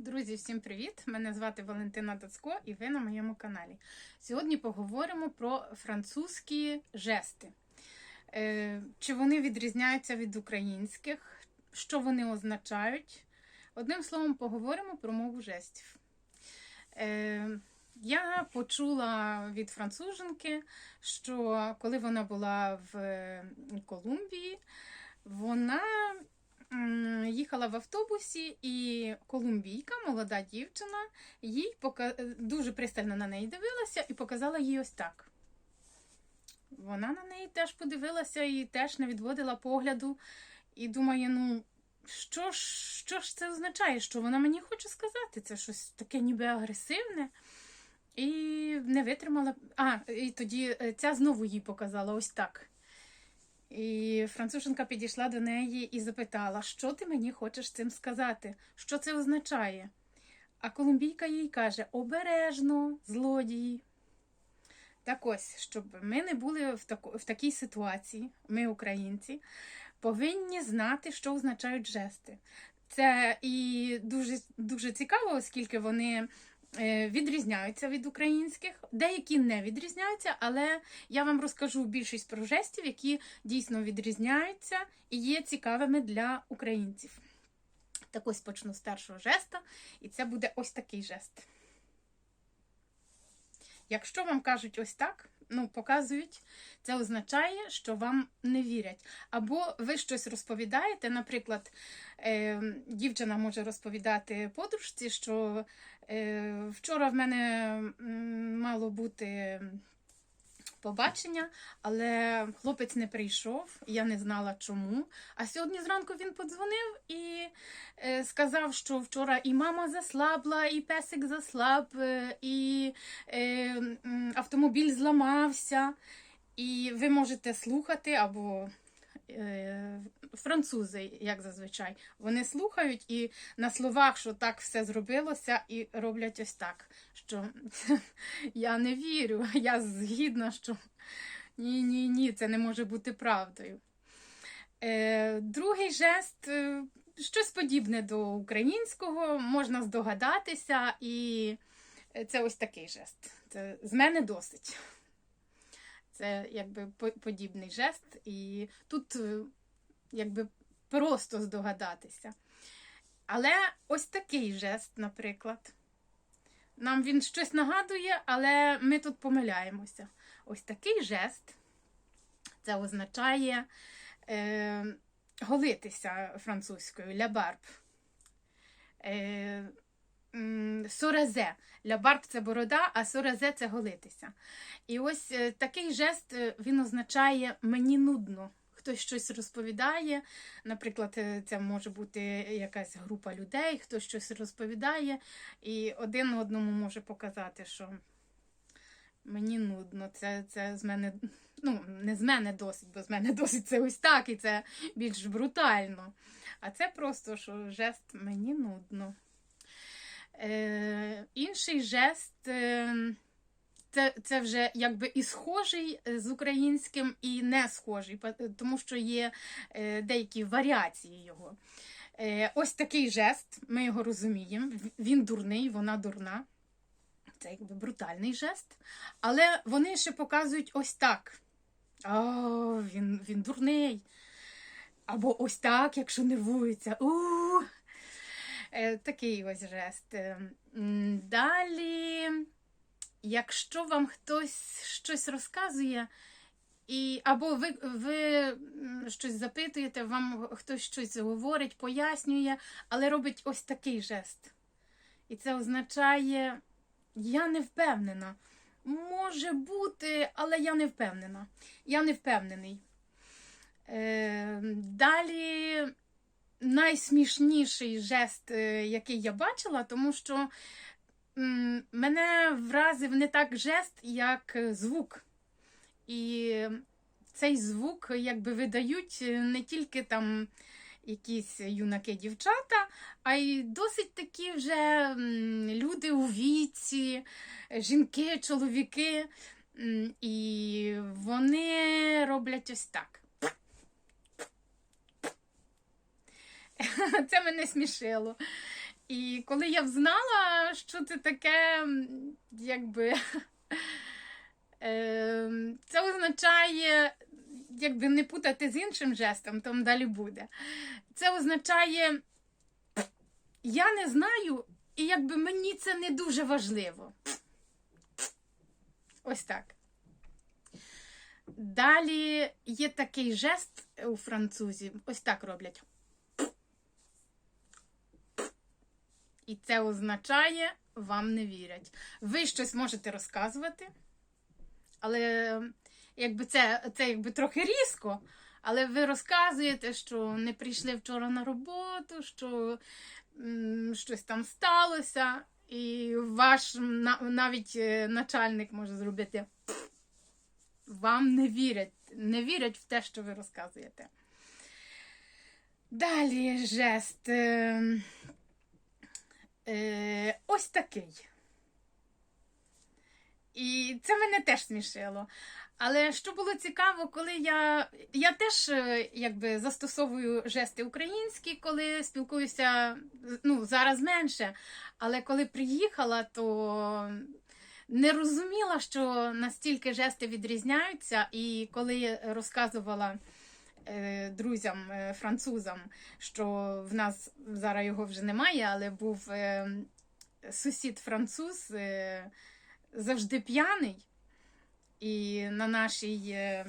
Друзі, всім привіт! Мене звати Валентина Дацько і ви на моєму каналі. Сьогодні поговоримо про французькі жести. Е, Чи вони відрізняються від українських, що вони означають. Одним словом, поговоримо про мову жестів. Е, Я почула від француженки, що коли вона була в Колумбії, вона їхала в автобусі, і колумбійка, молода дівчина, їй пока... дуже пристально на неї дивилася і показала їй ось так. Вона на неї теж подивилася і теж не відводила погляду, і думає, ну. Що ж, що ж це означає? Що вона мені хоче сказати? Це щось таке ніби агресивне. І не витримала. А, і тоді е, ця знову їй показала ось так. І француженка підійшла до неї і запитала, що ти мені хочеш цим сказати? Що це означає? А колумбійка їй каже: обережно, злодії. Так ось, щоб ми не були в, таку, в такій ситуації, ми, українці, повинні знати, що означають жести. Це і дуже, дуже цікаво, оскільки вони відрізняються від українських, деякі не відрізняються, але я вам розкажу більшість про жестів, які дійсно відрізняються і є цікавими для українців. Так ось почну з першого жеста, і це буде ось такий жест. Якщо вам кажуть ось так, ну, показують, це означає, що вам не вірять. Або ви щось розповідаєте. Наприклад, е, дівчина може розповідати подружці, що е, вчора в мене мало бути побачення, але хлопець не прийшов, я не знала чому. А сьогодні зранку він подзвонив і е, сказав, що вчора і мама заслабла, і песик заслаб, е, і е, автомобіль зламався. І ви можете слухати або французи, як зазвичай, вони слухають і на словах, що так все зробилося, і роблять ось так. Що я не вірю, я згідна, що ні, ні, ні, це не може бути правдою. Е, другий жест е, щось подібне до українського, можна здогадатися, і це ось такий жест. Це з мене досить. Це якби подібний жест, і тут е, якби просто здогадатися. Але ось такий жест, наприклад. Нам він щось нагадує, але ми тут помиляємося. Ось такий жест це означає е, голитися французькою лябарб. Е, м, Соразе. Лябарб це борода, а соразе це голитися. І ось е, такий жест е, він означає мені нудно. Хтось щось розповідає. Наприклад, е, це може бути якась група людей, хтось щось розповідає, і один одному може показати, що мені нудно. Це, це з мене, ну, не з мене досить, бо з мене досить це ось так, і це більш брутально. А це просто що жест мені нудно. Е, інший жест. Е, це, це вже якби і схожий з українським, і не схожий, тому що є е, деякі варіації його. Е, ось такий жест, ми його розуміємо. Він дурний, вона дурна. Це якби брутальний жест. Але вони ще показують ось так. О, він, він дурний. Або ось так, якщо нервується. у Е, такий ось жест. Е, Далі. Якщо вам хтось щось розказує, і, або ви, ви щось запитуєте, вам хтось щось говорить, пояснює, але робить ось такий жест. І це означає, я не впевнена. Може бути, але я не впевнена. Я не впевнений. Е, далі найсмішніший жест, е, який я бачила, тому що мене вразив не так жест, як е, звук. І цей звук якби видають е, не тільки там якісь юнаки-дівчата, а й досить такі вже люди у віці, жінки, чоловіки. І вони роблять ось так. Це мене смішило. І коли я взнала, що це таке, якби ем, це означає, якби не путати з іншим жестом, там далі буде. Це означає, я не знаю, і якби мені це не дуже важливо. Ось так. Далі є такий жест у французів. Ось так роблять. І це означає, вам не вірять. Ви щось можете розказувати, але якби це, це якби трохи різко. Але ви розказуєте, що не прийшли вчора на роботу, що м, щось там сталося, і ваш на- навіть е, начальник може зробити. Вам не вірять, не вірять в те, що ви розказуєте. Далі жест. Е, ось такий. І це мене теж смішило. Але що було цікаво, коли я. Я теж е, якби застосовую жести українські, коли спілкуюся, ну, зараз менше. Але коли приїхала, то не розуміла, що настільки жести відрізняються. І коли розказувала друзям, е, французам, що в нас зараз його вже немає, але був е, сусід француз е, завжди п'яний. І на нашій е,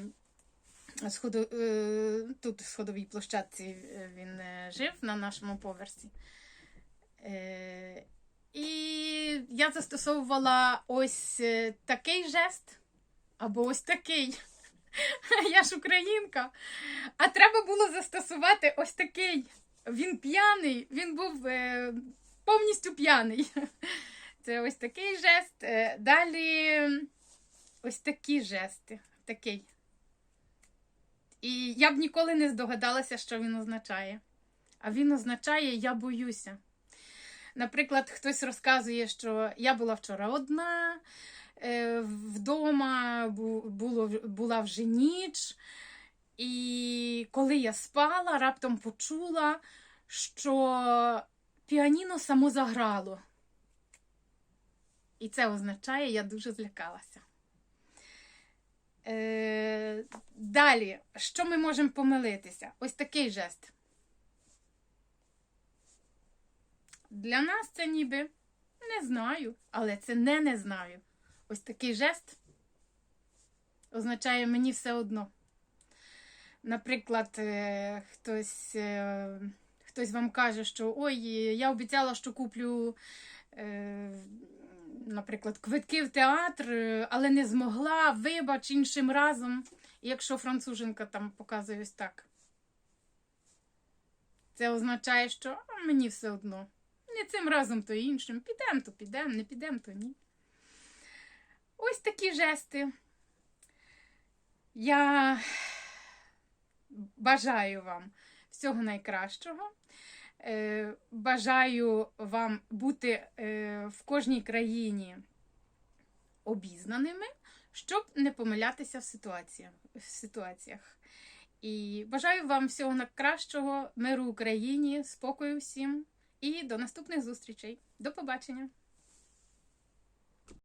сходу, е, тут сходовій площадці е, він е, жив на нашому поверсі. Е, І я застосовувала ось е, такий жест, або ось такий. Я ж українка. А треба було застосувати ось такий. Він п'яний, він був е, повністю п'яний. Це ось такий жест. Е, Далі ось такі жести. Такий. І я б ніколи не здогадалася, що він означає. А він означає я боюся. Наприклад, хтось розказує, що я була вчора одна, вдома було, була вже ніч. І коли я спала, раптом почула, що піаніно само заграло. І це означає, я дуже злякалася. Е, далі, що ми можемо помилитися? Ось такий жест. Для нас це ніби не знаю, але це не не знаю. Ось такий жест означає мені все одно. Наприклад, е, хтось, е, хтось вам каже, що ой, я обіцяла, що куплю, е, наприклад, квитки в театр, але не змогла, вибач іншим разом. Якщо француженка там показує ось так. Це означає, що мені все одно. Не цим разом, то іншим. Підемо, то підемо, не підемо, то ні. Ось такі жести. Я бажаю вам всього найкращого. Е, Бажаю вам бути е, в кожній країні обізнаними, щоб не помилятися в ситуаціях. І бажаю вам всього найкращого, миру Україні, спокою всім і до наступних зустрічей. До побачення!